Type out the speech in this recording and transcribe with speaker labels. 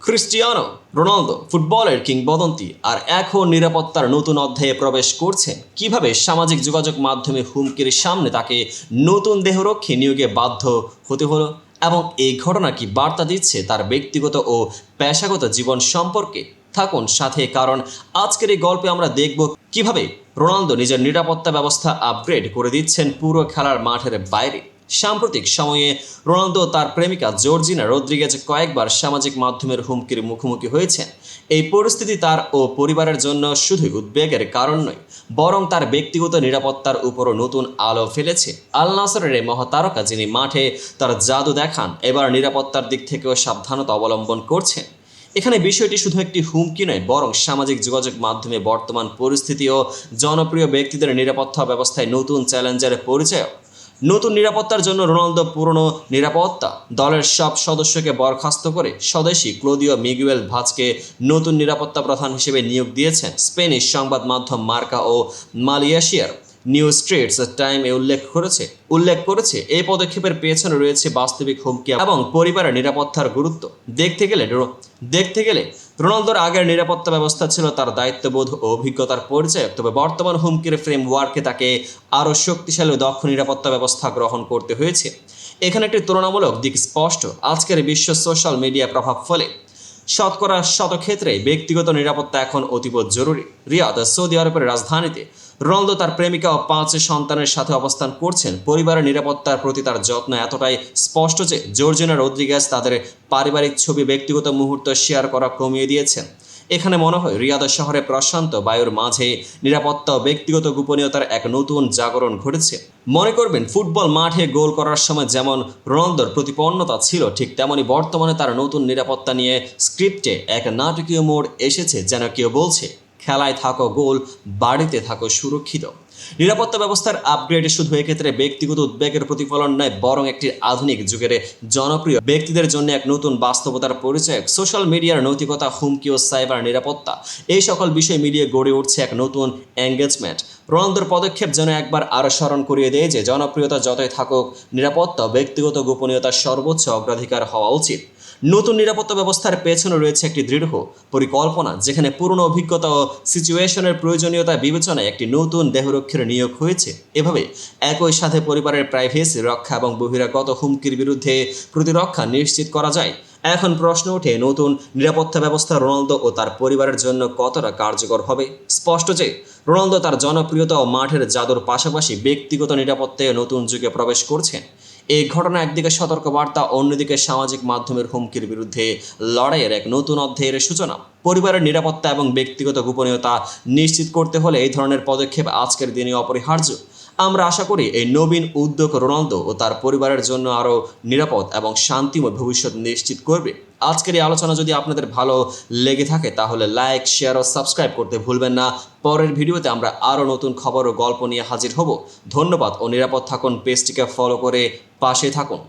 Speaker 1: Cristiano Ronaldo, ফুটবলের কিংবদন্তি, আর এখন নিরাপত্তার নতুন অধ্যায়ে প্রবেশ করছেন। কীভাবে সামাজিক যোগাযোগ মাধ্যমে হুমকির সামনে তাকে নতুন দেহরক্ষী নিয়োগে বাধ্য হতে হলো এবং এই ঘটনা কি বার্তা দিচ্ছে তার ব্যক্তিগত ও পেশাগত জীবন সম্পর্কে? থাকুন সাথে, কারণ আজকের এই গল্পে আমরা দেখব কীভাবে রোনালদো নিজের নিরাপত্তা ব্যবস্থা আপগ্রেড করে দিচ্ছেন পুরো খেলার মাঠের বাইরে। সাম্প্রতিক সময়ে রোনালদো তার প্রেমিকা জর্জিনা রদ্রিগেজ কয়েকবার সামাজিক মাধ্যমের হুমকির মুখোমুখি হয়েছেন। এই পরিস্থিতি তার ও পরিবারের জন্য শুধুই উদ্বেগের কারণ নয়, বরং তার ব্যক্তিগত নিরাপত্তার উপরও নতুন আলো ফেলেছে। আল নাসরের এই মহাতারকা যিনি মাঠে তার জাদু দেখান, এবার নিরাপত্তার দিক থেকেও সাবধানতা অবলম্বন করছেন। এখানে বিষয়টি শুধু একটি হুমকি নয়, বরং সামাজিক যোগাযোগ মাধ্যমে বর্তমান পরিস্থিতি ও জনপ্রিয় ব্যক্তিদের নিরাপত্তা ব্যবস্থায় নতুন চ্যালেঞ্জের পরিচয় নতুন নিরাপত্তার জন্য রোনালদো পুরনো নিরাপত্তা। দলের সব সদস্যকে বরখাস্ত করে স্বদেশী ক্লোদিও মিগুয়েল ভাজকে নতুন নিরাপত্তা প্রধান হিসেবে নিয়োগ দিয়েছেন স্পেনিশ সংবাদ মাধ্যম মার্কা ও মালয়েশিয়ার। নিউ স্ট্রিটস টাইম এ উল্লেখ করেছে উল্লেখ করেছে, এই পদক্ষেপের পেছনে রয়েছে বাস্তবিক হুমকি এবং পরিবারের নিরাপত্তার গুরুত্ব। দেখতে গেলে দেখতে গেলে, রোনালদোর আগের নিরাপত্তা ব্যবস্থা ছিল তার দায়িত্ববোধ ও অভিজ্ঞতার পরিচয়, তবে বর্তমান হুমকির ফ্রেমওয়ার্কে তাকে আরও শক্তিশালী দক্ষ নিরাপত্তা ব্যবস্থা গ্রহণ করতে হয়েছে। এখানে একটি তুলনামূলক দিক স্পষ্ট, আজকের বিশ্ব সোশ্যাল মিডিয়া প্রভাব ফলে। শতকরা শত ক্ষেত্রে ব্যক্তিগত নিরাপত্তা এখন অতীব জরুরি। রিয়াদ, সৌদি আরবের রাজধানীতে রোনালদো তার প্রেমিকা ও পাঁচ সন্তানের সাথে অবস্থান করছেন। পরিবারের নিরাপত্তার প্রতি তার যত্ন এতটাই স্পষ্ট যে জর্জিনা রদ্রিগেজ তাদের পারিবারিক ছবি ব্যক্তিগত মুহূর্ত শেয়ার করা কমিয়ে দিয়েছেন। এখানে মনে হয় রিয়াদ শহরে প্রশান্ত বায়ুর মাঝে নিরাপত্তা ও ব্যক্তিগত গোপনীয়তার এক নতুন জাগরণ ঘটেছে। মনে করবেন, ফুটবল মাঠে গোল করার সময় যেমন রোনালদোর প্রতিপন্নতা ছিল, ঠিক তেমনি বর্তমানে তার নতুন নিরাপত্তা নিয়ে স্ক্রিপ্টে এক নাটকীয় মোড় এসেছে, যেন কেউ বলছে। খেলায় থাকো, গোল বাড়িতে থাকো, সুরক্ষিত। নিরাপত্তা ব্যবস্থার আপগ্রেড শুধু এক্ষেত্রে ব্যক্তিগত উদ্বেগের প্রতিফলন নয়, বরং একটি আধুনিক যুগের জনপ্রিয় ব্যক্তিদের জন্য এক নতুন বাস্তবতার পরিচয় সোশ্যাল মিডিয়ার নৈতিকতা, হুমকি ও সাইবার নিরাপত্তা, এই সকল বিষয় মিলিয়ে গড়ে উঠছে এক নতুন এঙ্গেজমেন্ট রোনালদোর পদক্ষেপ যেন একবার আরও স্মরণ করিয়ে দেয় যে, জনপ্রিয়তা যতই থাকুক, নিরাপত্তা ব্যক্তিগত গোপনীয়তার সর্বোচ্চ অগ্রাধিকার হওয়া উচিত। নতুন নিরাপত্তা ব্যবস্থার পেছনে রয়েছে একটি দৃঢ় পরিকল্পনা, যেখানে পুরনো অভিজ্ঞতা ও সিচুয়েশনের প্রয়োজনীয়তা বিবেচনায় একটি নতুন দেহরক্ষীর নিয়োগ হয়েছে। এভাবে একই সাথে পরিবারের প্রাইভেসি রক্ষা এবং বহিরাগত হুমকির বিরুদ্ধে প্রতিরক্ষা নিশ্চিত করা যায়। এখন প্রশ্ন ওঠে, নতুন নিরাপত্তা ব্যবস্থা রোনালদো ও তার পরিবারের জন্য কতটা কার্যকর হবে? স্পষ্ট যে, রোনালদো তার জনপ্রিয়তা ও মাঠের জাদুর পাশাপাশি ব্যক্তিগত নিরাপত্তায় নতুন যুগে প্রবেশ করছেন। এই ঘটনা একদিকে সতর্কবার্তা, অন্যদিকে সামাজিক মাধ্যমের হুমকির বিরুদ্ধে লড়াইয়ের এক নতুন অধ্যায়ের সূচনা। পরিবারের নিরাপত্তা এবং ব্যক্তিগত গোপনীয়তা নিশ্চিত করতে হলে এই ধরনের পদক্ষেপ আজকের দিনে অপরিহার্য। আমরা আশা করি এই নবীন উদ্যোগ রোনালদো ও তার পরিবারের জন্য আরও নিরাপদ এবং শান্তিময় ভবিষ্যৎ নিশ্চিত করবে। আজকের এই আলোচনা যদি আপনাদের ভালো লেগে থাকে, তাহলে লাইক শেয়ার ও সাবস্ক্রাইব করতে ভুলবেন না। পরের ভিডিওতে আমরা আরও নতুন খবর ও গল্প নিয়ে হাজির হব। ধন্যবাদ ও নিরাপদ থাকুন, পেজটিকে ফলো করে পাশে থাকুন।